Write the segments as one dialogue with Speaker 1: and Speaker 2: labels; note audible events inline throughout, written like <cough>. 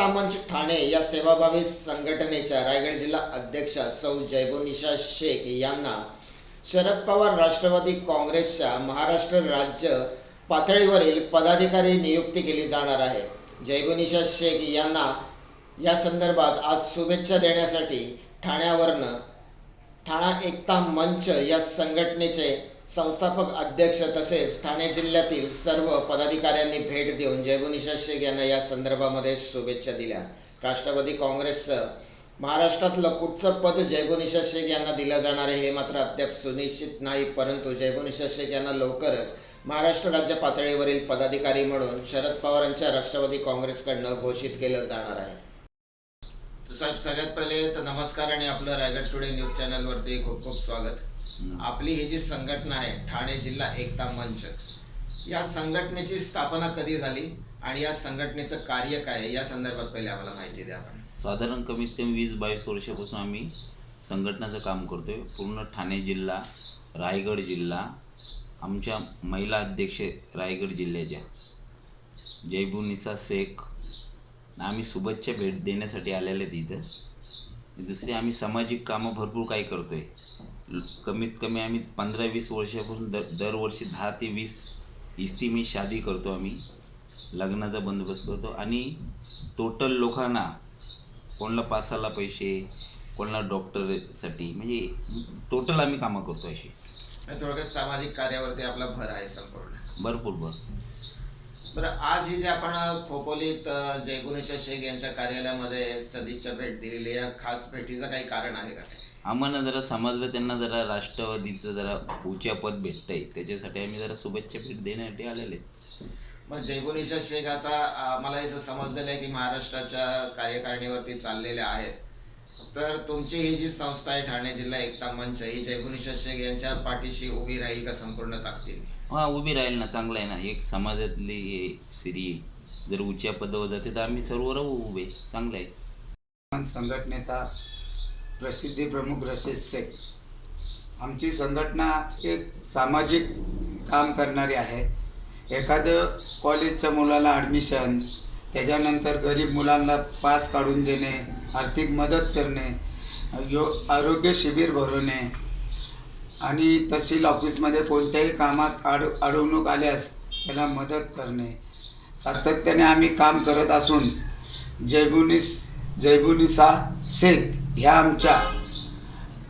Speaker 1: एकता मंच ठाणे या सेवाभावी संघटनेच्या रायगड जिल्हा अध्यक्षा सौ जयबोनिशा शेख यांना शरद पवार राष्ट्रवादी काँग्रेसच्या महाराष्ट्र राज्य पातळीवरील पदाधिकारी नियुक्ती केली जाणार आहे. जयबोनिशा शेख यांना या संदर्भात आज शुभेच्छा देण्यासाठी ठाण्यावरनं ठाणा एकता मंच या संघटनेचे संस्थापक अध्यक्ष तसेच ठाणे जिल्ह्यातील सर्व पदाधिकाऱ्यांनी भेट देऊन जयबुनिशा शेख यांना या संदर्भामध्ये शुभेच्छा दिल्या. राष्ट्रवादी काँग्रेसचं महाराष्ट्रातलं कुठचं पद जयगुनिशा शेख यांना दिलं जाणार आहे हे मात्र अद्याप सुनिश्चित नाही परंतु जयगुनिशा शेख यांना लवकरच महाराष्ट्र राज्य पातळीवरील पदाधिकारी म्हणून शरद पवारांच्या राष्ट्रवादी काँग्रेसकडनं घोषित केलं जाणार आहे. साहेब सगळ्यात पहिले तर नमस्कार आणि आपलं रायगड स्टुडिओ न्यूज चॅनलवरती खूप खूप स्वागत. आपली ही जी संघटना आहे ठाणे जिल्हा एकता मंच या संघटनेची स्थापना कधी झाली आणि या संघटनेचं कार्य काय या संदर्भात पहिले आम्हाला माहिती द्या. आपण
Speaker 2: साधारण कमीत कमी वीस बावीस वर्षापासून आम्ही संघटनाचं काम करतोय. पूर्ण ठाणे जिल्हा रायगड जिल्हा आमच्या महिला अध्यक्ष रायगड जिल्ह्याच्या. जयबुनिसा शेख आम्ही शुभेच्छा भेट देण्यासाठी आलेले आहेत इथं. दुसरी आम्ही सामाजिक कामं भरपूर काही करतोय. ल- कमीत कमी आम्ही पंधरा वीस वर्षापासून दर दरवर्षी दहा ते वीस इस्तिमी शादी करतो आम्ही. लग्नाचा बंदोबस्त करतो. आणि टोटल लोकांना कोणाला पासाला पैसे कोणाला डॉक्टरसाठी म्हणजे टोटल आम्ही कामं करतो अशी.
Speaker 1: थोडक्यात सामाजिक कार्यावरती आपला भर आहे संपूर्ण.
Speaker 2: भरपूर भर.
Speaker 1: बरं आज ही जे आपण खोपोलीत अ, जयगुणेश्वर शेख यांच्या कार्यालयामध्ये सदिच्छा भेट दिलेली आहे या खास भेटीचं काही कारण आहे का?
Speaker 2: आम्हाला जरा समजलं त्यांना जरा राष्ट्रवादीचं जरा उच्च पद भेटतंय. त्याच्यासाठी आम्ही जरा शुभेच्छा भेट देण्यासाठी आलेले.
Speaker 1: मग जयगुणेश्वर शेख आता मला असं समजलेलं आहे की महाराष्ट्राच्या कार्यकारिणीवरती चाललेल्या आहेत. तर तुमची ही जी संस्था आहे ठाणे जिल्हा एकता मंच ही जयगुणेश्वर शेख यांच्या पाठीशी उभी राहील का संपूर्ण ताकदीने?
Speaker 2: हा उभी राहील ना चांगलं आहे ना. एक समाजातली हे स्त्री जर उच्च पदावर जाते तर आम्ही सर्व राहू उभे. चांगलं आहे.
Speaker 3: संघटनेचा प्रसिद्धी प्रमुख रशीद शेख. आमची संघटना एक सामाजिक काम करणारी आहे. एखादं कॉलेजच्या मुलाला ॲडमिशन त्याच्यानंतर गरीब मुलांना पास काढून देणे आर्थिक मदत करणे यो आरोग्य शिबिर भरवणे आणि तहसील ऑफिसमध्ये कोणत्याही कामात आड अडवणूक आल्यास त्याला मदत करणे. सातत्याने आम्ही काम करत असून जैबुनिस जैबुनिसा शेख ह्या आमच्या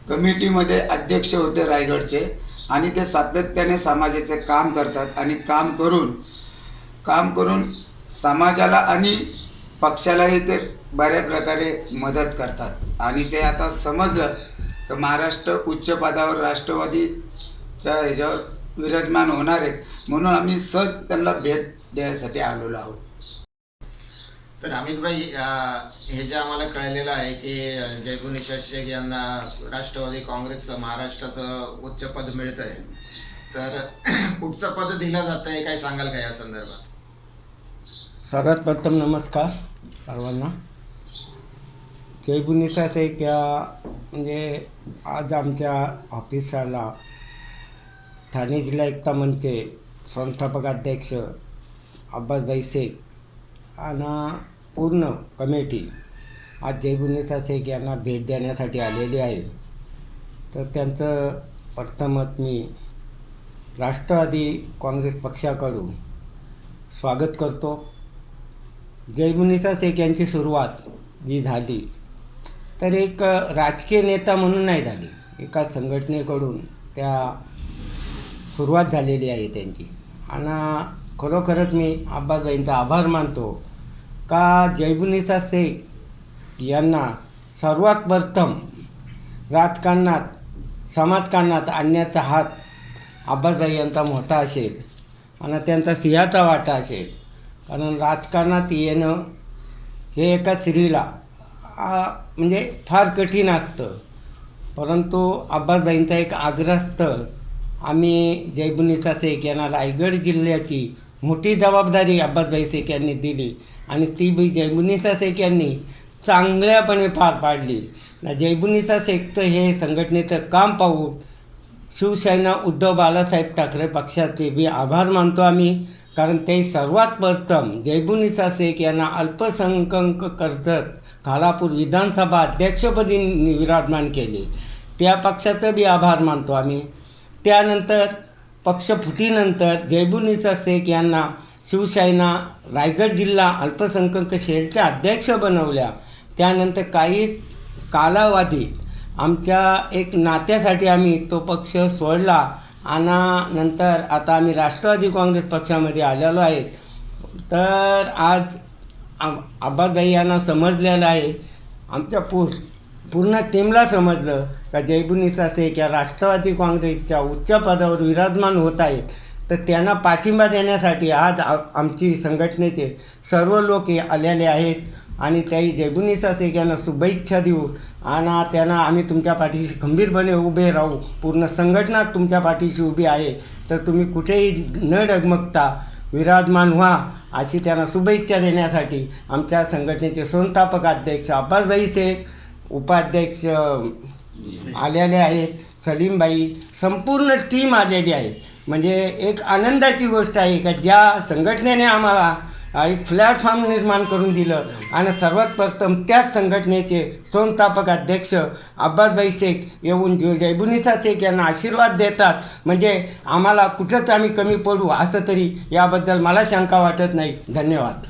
Speaker 3: कमिटीमध्ये अध्यक्ष होते रायगडचे आणि ते सातत्याने समाजाचे काम करतात आणि काम करून काम करून समाजाला आणि पक्षालाही ते बऱ्या प्रकारे मदत करतात. आणि ते आता समजलं तर महाराष्ट्र उच्च पदावर राष्ट्रवादीच्या ह्याच्यावर विराजमान होणार आहेत. म्हणून आम्ही सहज त्यांना भेट द्यायसाठी आलेलो आहोत.
Speaker 1: तर अमितभाई हे जे आम्हाला कळलेलं आहे की अं, जयगुणेश्वर शेख यांना राष्ट्रवादी काँग्रेसचं महाराष्ट्राचं उच्च पद मिळत आहे तर <clears throat> कुठचं पद दिलं जातं हे काय सांगाल का या संदर्भात?
Speaker 4: सर्वात प्रथम नमस्कार सर्वांना. जयबुनीचा शेख या म्हणजे आज आमच्या ऑफिसाला ठाणे जिल्हा एकता मंचचे संस्थापक अध्यक्ष अब्बासभाई शेख आणि पूर्ण कमिटी आज जयबुनीचा शेख यांना भेट देण्यासाठी आलेली आहे. तर त्यांचं प्रथमत मी राष्ट्रवादी काँग्रेस पक्षाकडून स्वागत करतो. जैमुनीचाच शेख यांची सुरुवात जी झाली तर एक राजकीय नेता म्हणून नाही झाली. एका संघटनेकडून त्या सुरुवात झालेली आहे त्यांची. आणि खरोखरच मी अब्बासबाईंचा आभार मानतो का जयबुनीचा शेख यांना सर्वात प्रथम राजकारणात समाजकारणात आणण्याचा हात अब्बासबाई यांचा मोठा असेल. आणि त्यांचा सिंहाचा वाटा असेल. कारण राजकारणात येणं हे एका स्त्रीला म्हणजे फार कठीण असतं. परंतु अब्बासबाईंचा एक आग्रस्त आम्ही जयबुनीचा शेख यांना रायगड जिल्ह्याची मोठी जबाबदारी अब्बासबाई शेख यांनी दिली आणि ती बी जयबुनीचा शेख यांनी चांगल्यापणे पार पाडली. ना जयबुनीचा शेखचं हे संघटनेचं काम पाहून शिवसेना उद्धव बाळासाहेब ठाकरे पक्षाचे बी आभार मानतो आम्ही. कारण ते सर्वात प्रथम जयबुनिसा शेख यांना अल्पसंख्याक कर्जत खालापूर विधानसभा अध्यक्षपदी विराजमान केले. त्या पक्षाचं बी आभार मानतो आम्ही. त्यानंतर पक्ष फुटीनंतर जयबुनिसा शेख यांना शिवसेना रायगड जिल्हा अल्पसंख्याक शेलच्या अध्यक्ष बनवल्या. त्यानंतर काही कालावधीत आमच्या एक नात्यासाठी आम्ही तो पक्ष सोडला. आणि नंतर आता आम्ही राष्ट्रवादी काँग्रेस पक्षामध्ये आलेलो आहे. तर आज आम यांना समजलेलं आहे. आमच्या पू पूर्ण टीमला समजलं का जयबुनी शेख या राष्ट्रवादी काँग्रेसच्या उच्च पदावर विराजमान होत आहेत. तर त्यांना पाठिंबा देण्यासाठी आज आ आमची संघटनेचे सर्व लोक हे आलेले आहेत. आणि त्याही जयबुनिसा शेख यांना शुभेच्छा देऊ. आणि त्यांना आम्ही तुमच्या पाठीशी खंबीरपणे उभे राहू. पूर्ण संघटना तुमच्या पाठीशी उभी आहे. तर तुम्ही कुठेही न डगमगता विराजमान व्हा. अशी त्यांना शुभेच्छा देण्यासाठी आमच्या संघटनेचे संस्थापक अध्यक्ष अब्बासभाई शेख उपाध्यक्ष आलेले आहेत. सलीमबाई संपूर्ण टीम आलेली आहे. म्हणजे एक आनंदाची गोष्ट आहे का ज्या संघटनेने आम्हाला एक प्लॅटफॉर्म निर्माण करून दिलं. आणि सर्वात प्रथम त्याच संघटनेचे संस्थापक अध्यक्ष अब्बासभाई शेख येऊन जो जयबुनिसा शेख यांना आशीर्वाद देतात. म्हणजे आम्हाला कुठंच आम्ही कमी पडू असं तरी याबद्दल मला शंका वाटत नाही. धन्यवाद.